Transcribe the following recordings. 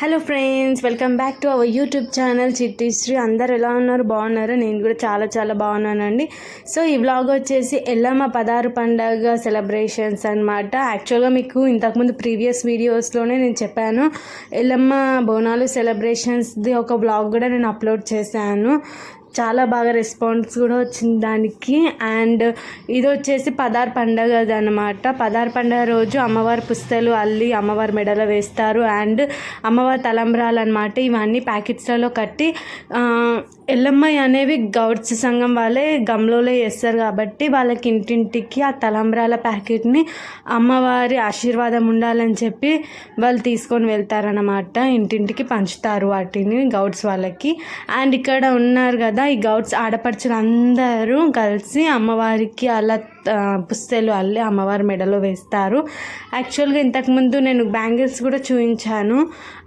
Hello friends welcome back to our YouTube channel Chittisri అందరు ఎలా ఉన్నారు? బాగున్నారు? నేను కూడా చాలా చాలా బాగున్నానండి. సో ఈ వ్లాగ్ వచ్చేసి ఎల్లమ్మ పదారు పండగ సెలబ్రేషన్స్ అనమాట యాక్చువల్గా మీకు ఇంతకుముందు ప్రీవియస్ వీడియోస్లోనే నేను చెప్పాను. ఎల్లమ్మ బోనాలు సెలబ్రేషన్స్ది ఒక వ్లాగ్ కూడా నేను అప్లోడ్ చేశాను. చాలా బాగా రెస్పాన్స్ కూడా వచ్చింది దానికి. అండ్ ఇది వచ్చేసి పదార్ పండగ అనమాట పదార్ పండగ రోజు అమ్మవారి పుస్తలు అల్లి అమ్మవారి మెడలో వేస్తారు. అండ్ అమ్మవారి తలంబ్రాలు అనమాట ఇవన్నీ ప్యాకెట్స్లలో కట్టి ఎల్లమ్మ అనేవి గౌడ్స్ సంఘం వాళ్ళే గమ్లోలో వేస్తారు కాబట్టి వాళ్ళకి ఇంటింటికి ఆ తలంబ్రాల ప్యాకెట్ని అమ్మవారి ఆశీర్వాదం ఉండాలని చెప్పి వాళ్ళు తీసుకొని వెళ్తారనమాట ఇంటింటికి పంచుతారు వాటిని గౌడ్స్ వాళ్ళకి. అండ్ ఇక్కడ ఉన్నారు కదా ఈ గౌడ్స్ ఆడపడుచులు అందరూ కలిసి అమ్మవారికి అలా పుస్తలు అల్లి అమ్మవారి మెడలో వేస్తారు. యాక్చువల్గా ఇంతకుముందు నేను బ్యాంగిల్స్ కూడా చూపించాను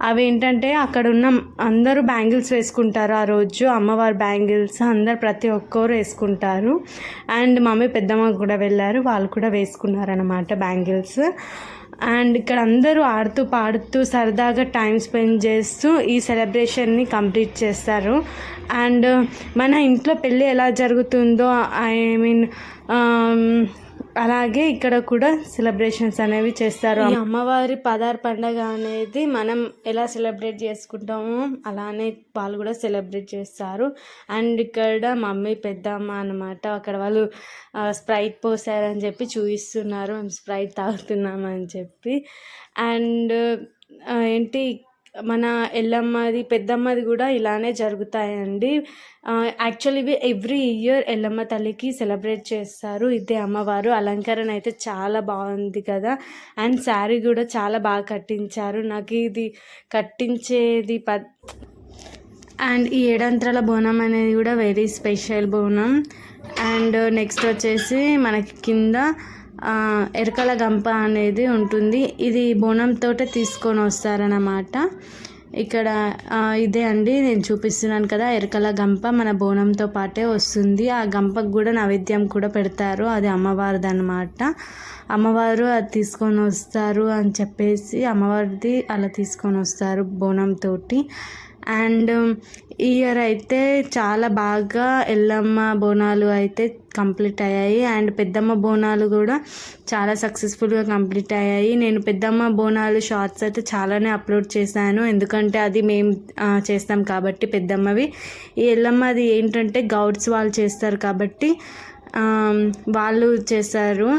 అవి ఏంటంటే అక్కడ ఉన్న అందరూ బ్యాంగిల్స్ వేసుకుంటారు ఆ రోజు అమ్మ అమ్మవారి బ్యాంగిల్స్ అందరు ప్రతి ఒక్కరు వేసుకుంటారు. అండ్ మమ్మీ పెద్దమ్మ కూడా వెళ్ళారు. వాళ్ళు కూడా వేసుకున్నారనమాట బ్యాంగిల్స్. అండ్ ఇక్కడ అందరూ ఆడుతూ పాడుతూ సరదాగా టైం స్పెండ్ చేస్తూ ఈ సెలబ్రేషన్ని కంప్లీట్ చేస్తారు. అండ్ మన ఇంట్లో పెళ్ళి ఎలా జరుగుతుందో ఐ మీన్ అలాగే ఇక్కడ కూడా సెలబ్రేషన్స్ అనేవి చేస్తారు. అమ్మవారి పదార్ పండగ అనేది మనం ఎలా సెలబ్రేట్ చేసుకుంటామో అలానే వాళ్ళు కూడా సెలబ్రేట్ చేస్తారు. అండ్ ఇక్కడ మమ్మీ పెద్దమ్మ అనమాట అక్కడ వాళ్ళు స్ప్రైట్ పోసారని చెప్పి చూపిస్తున్నారు మేము స్ప్రైట్ తాగుతున్నామని చెప్పి. అండ్ ఏంటి మన ఎల్లమ్మది పెద్దమ్మది కూడా ఇలానే జరుగుతాయండి. యాక్చువల్లీ ఇవి ఎవ్రీ ఇయర్ ఎల్లమ్మ తల్లికి సెలబ్రేట్ చేస్తారు. ఇదే అమ్మవారు. అలంకరణ అయితే చాలా బాగుంది కదా. అండ్ శారీ కూడా చాలా బాగా కట్టించారు. నాకు ఇది కట్టించేది ప అండ్ ఈ ఏడంత్రాల బోనం అనేది కూడా వెరీ స్పెషల్ బోనం. అండ్ నెక్స్ట్ వచ్చేసి మనకి కింద ఎరకల గంప అనేది ఉంటుంది. ఇది బోనంతో తీసుకొని వస్తారన్నమాట. ఇక్కడ ఇదే అండి. నేను చూపిస్తున్నాను కదా ఎరకల గంప మన బోనంతో పాటే వస్తుంది. ఆ గంపకు కూడా నైవేద్యం కూడా పెడతారు. అది అమ్మవారిది అనమాట అమ్మవారు అది తీసుకొని వస్తారు అని చెప్పేసి అమ్మవారిది అలా తీసుకొని వస్తారు బోనంతో అండ్ ఈ ఇయర్ అయితే చాలా బాగా ఎల్లమ్మ బోనాలు అయితే కంప్లీట్ అయ్యాయి. అండ్ పెద్దమ్మ బోనాలు కూడా చాలా సక్సెస్ఫుల్గా కంప్లీట్ అయ్యాయి. నేను పెద్దమ్మ బోనాలు షార్ట్స్ అయితే చాలానే అప్లోడ్ చేశాను. ఎందుకంటే అది మేము చేస్తాం కాబట్టి పెద్దమ్మవి. ఈ ఎల్లమ్మది ఏంటంటే గౌడ్స్ వాళ్ళు చేస్తారు కాబట్టి వాళ్ళు చేస్తారు.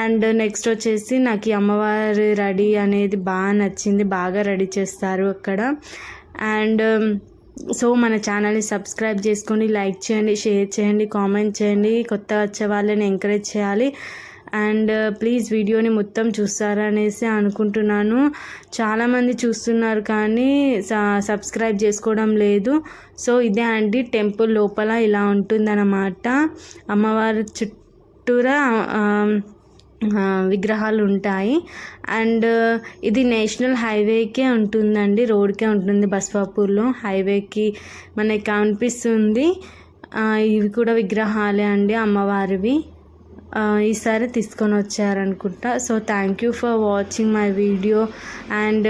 అండ్ నెక్స్ట్ వచ్చేసి నాకు ఈ అమ్మవారి రెడీ అనేది బాగా నచ్చింది. బాగా రెడీ చేస్తారు అక్కడ. అండ్ um, సో మన ఛానల్ని సబ్స్క్రైబ్ చేసుకొని లైక్ చేయండి షేర్ చేయండి కామెంట్ చేయండి. కొత్త వచ్చే వాళ్ళని ఎంకరేజ్ చేయాలి. అండ్ uh, ప్లీజ్ వీడియోని మొత్తం చూస్తారనేసి అనుకుంటున్నాను. చాలామంది చూస్తున్నారు కానీ సబ్స్క్రైబ్ చేసుకోవడం లేదు. సో ఇదే అండి టెంపుల్ లోపల ఇలా ఉంటుందన్నమాట. అమ్మవారి చుట్టూరా విగ్రహాలు ఉంటాయి అండ్ ఇది నేషనల్ హైవేకే ఉంటుందండి. రోడ్కే ఉంటుంది బస్వాపూర్లో. హైవేకి మనకి కనిపిస్తుంది. ఇవి కూడా విగ్రహాలే అండి అమ్మవారివి. ఈసారి తీసుకొని వచ్చారనుకుంటా so thank you for watching my video and